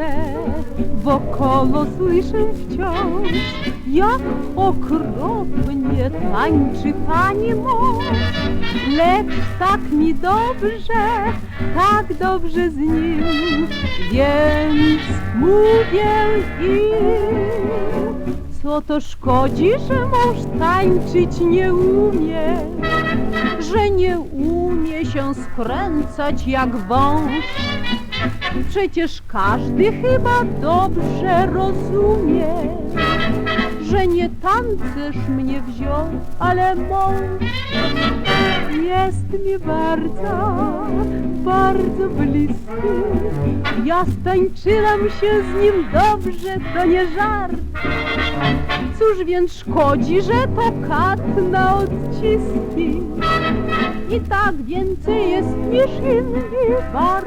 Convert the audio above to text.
te wokoło słyszę wciąż, jak okropnie tańczy pani mąż. Lecz tak mi dobrze, tak dobrze z nim, więc mówię im. Co to szkodzi, że mąż tańczyć nie umie, że nie umie się skręcać jak wąż. Przecież każdy chyba dobrze rozumie, że nie tancerz mnie wziął, ale mąż jest mi bardzo, bardzo bliski. Ja stańczyłam się z nim dobrze, to nie żart. Cóż więc szkodzi, że to kat na odciski i tak więcej jest niż inny bar.